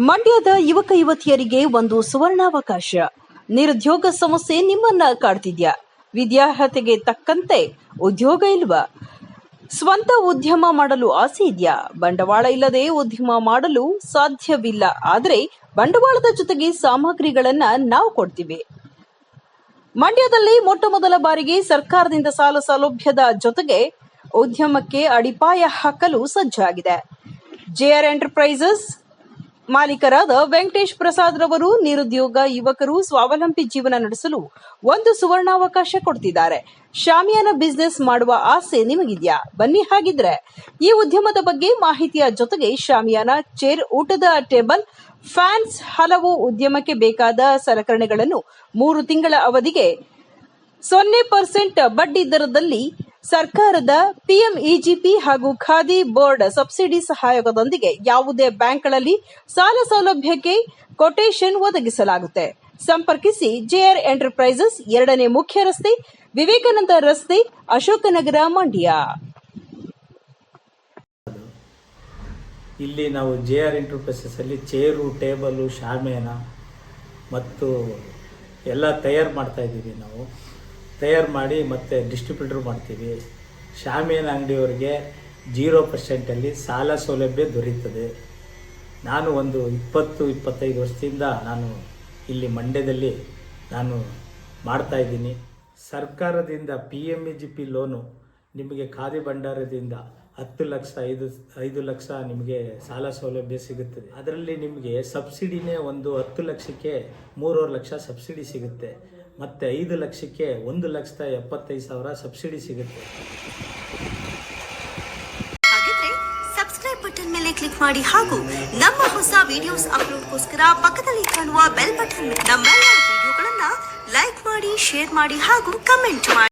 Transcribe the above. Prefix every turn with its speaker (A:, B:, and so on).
A: ಮಂಡ್ಯದ ಯುವಕ ಯುವತಿಯರಿಗೆ ಒಂದು ಸುವರ್ಣಾವಕಾಶ. ನಿರುದ್ಯೋಗ ಸಮಸ್ಯೆ ನಿಮ್ಮನ್ನ ಕಾಡ್ತಿದ್ಯಾ? ವಿದ್ಯಾರ್ಹತೆಗೆ ತಕ್ಕಂತೆ ಉದ್ಯೋಗ ಇಲ್ವಾ? ಸ್ವಂತ ಉದ್ಯಮ ಮಾಡಲು ಆಸೆ ಇದೆಯಾ? ಬಂಡವಾಳ ಇಲ್ಲದೆ ಉದ್ಯಮ ಮಾಡಲು ಸಾಧ್ಯವಿಲ್ಲ. ಆದರೆ ಬಂಡವಾಳದ ಜೊತೆಗೆ ಸಾಮಗ್ರಿಗಳನ್ನ ನಾವು ಕೊಡ್ತೀವಿ. ಮಂಡ್ಯದಲ್ಲಿ ಮೊಟ್ಟ ಮೊದಲ ಬಾರಿಗೆ ಸರ್ಕಾರದಿಂದ ಸಾಲ ಸೌಲಭ್ಯದ ಜೊತೆಗೆ ಉದ್ಯಮಕ್ಕೆ ಅಡಿಪಾಯ ಹಾಕಲು ಸಜ್ಜಾಗಿದೆ. ಜೆಆರ್ ಎಂಟರ್ಪ್ರೈಸಸ್ ಮಾಲೀಕರಾದ ವೆಂಕಟೇಶ್ ಪ್ರಸಾದ್ ರವರು, ನಿರುದ್ಯೋಗ ಯುವಕರು ಸ್ವಾವಲಂಬಿ ಜೀವನ ನಡೆಸಲು ಒಂದು ಸುವರ್ಣಾವಕಾಶ ಕೊಡ್ತಿದ್ದಾರೆ. ಶಾಮಿಯಾನ ಬಿಸ್ನೆಸ್ ಮಾಡುವ ಆಸೆ ನಿಮಗಿದ್ಯಾ? ಬನ್ನಿ ಹಾಗಿದ್ರೆ. ಈ ಉದ್ಯಮದ ಬಗ್ಗೆ ಮಾಹಿತಿಯ ಜೊತೆಗೆ ಶಾಮಿಯಾನ ಚೇರ್ ಊಟದ ಟೇಬಲ್ ಫ್ಯಾನ್ಸ್ ಹಲವು ಉದ್ಯಮಕ್ಕೆ ಬೇಕಾದ ಸಲಕರಣೆಗಳನ್ನು ಮೂರು ತಿಂಗಳ ಅವಧಿಗೆ ಸೊನ್ನೆ ಪರ್ಸೆಂಟ್ ಬಡ್ಡಿ ದರದಲ್ಲಿ ಸರ್ಕಾರದ ಪಿಎಂಇಜಿಪಿ ಹಾಗೂ ಖಾದಿ ಬೋರ್ಡ್ ಸಬ್ಸಿಡಿ ಸಹಯೋಗದೊಂದಿಗೆ ಯಾವುದೇ ಬ್ಯಾಂಕ್ಗಳಲ್ಲಿ ಸಾಲ ಸೌಲಭ್ಯಕ್ಕೆ ಕೊಟೇಶನ್ ಒದಗಿಸಲಾಗುತ್ತೆ. ಸಂಪರ್ಕಿಸಿ ಜೆಆರ್ ಎಂಟರ್ಪ್ರೈಸಸ್ ಎರಡನೇ ಮುಖ್ಯ ರಸ್ತೆ, ವಿವೇಕಾನಂದ ರಸ್ತೆ, ಅಶೋಕನಗರ, ಮಂಡ್ಯ.
B: ಇಲ್ಲಿ ನಾವು ಜೆ ಆರ್ ಎಂಟರ್ಪ್ರೈಸಸ್ಸಲ್ಲಿ ಚೇರು, ಟೇಬಲು ಶಾಮೇನ ಮತ್ತು ಎಲ್ಲ ತಯಾರು ಮಾಡ್ತಾ ಇದ್ದೀವಿ ನಾವು. ತಯಾರು ಮಾಡಿ ಮತ್ತೆ ಡಿಸ್ಟ್ರಿಬ್ಯೂಟರ್ ಮಾಡ್ತೀವಿ. ಶಾಮಿಯಾನ ಅಂಗಡಿಯವರಿಗೆ ಜೀರೋ ಪರ್ಸೆಂಟಲ್ಲಿ ಸಾಲ ಸೌಲಭ್ಯ ದೊರೆಯುತ್ತದೆ ನಾನು ಒಂದು ಇಪ್ಪತ್ತು, ಇಪ್ಪತ್ತೈದು ವರ್ಷದಿಂದ ನಾನು ಇಲ್ಲಿ ಮಂಡ್ಯದಲ್ಲಿ ನಾನು ಮಾಡ್ತಾ ಇದ್ದೀನಿ. ಸರ್ಕಾರದಿಂದ P M E G P loan ನಿಮಗೆ ಖಾದಿ ಭಂಡಾರದಿಂದ ಹತ್ತು ಲಕ್ಷ, ಐದು ಐದು ಲಕ್ಷ ನಿಮಗೆ ಸಾಲ ಸೌಲಭ್ಯ ಸಿಗುತ್ತದೆ. ಅದರಲ್ಲಿ ನಿಮಗೆ ಸಬ್ಸಿಡಿನೇ ಒಂದು ಹತ್ತು ಲಕ್ಷಕ್ಕೆ ಮೂರುವರೆ ಲಕ್ಷ ಸಬ್ಸಿಡಿ ಸಿಗುತ್ತೆ. ಮತ್ತು ಐದು ಲಕ್ಷಕ್ಕೆ ಒಂದು ಲಕ್ಷದ ಎಪ್ಪತ್ತೈದು ಸಾವಿರ ಸಬ್ಸಿಡಿ ಸಿಗುತ್ತೆ.
C: ಬಟನ್ ಮೇಲೆ ಕ್ಲಿಕ್ ಮಾಡಿ ಹಾಗೂ ನಮ್ಮ ಹೊಸ ವಿಡಿಯೋಸ್ ಅಪ್ಲೋಡ್ಗೋಸ್ಕರ ಪಕ್ಕದಲ್ಲಿ ಕಾಣುವ ಬೆಲ್ ಬಟನ್ ನಮ್ಮೆಲ್ಲ ವಿಡಿಯೋಗಳನ್ನ ಲೈಕ್ ಮಾಡಿ ಶೇರ್ ಮಾಡಿ ಹಾಗೂ ಕಮೆಂಟ್ ಮಾಡಿ.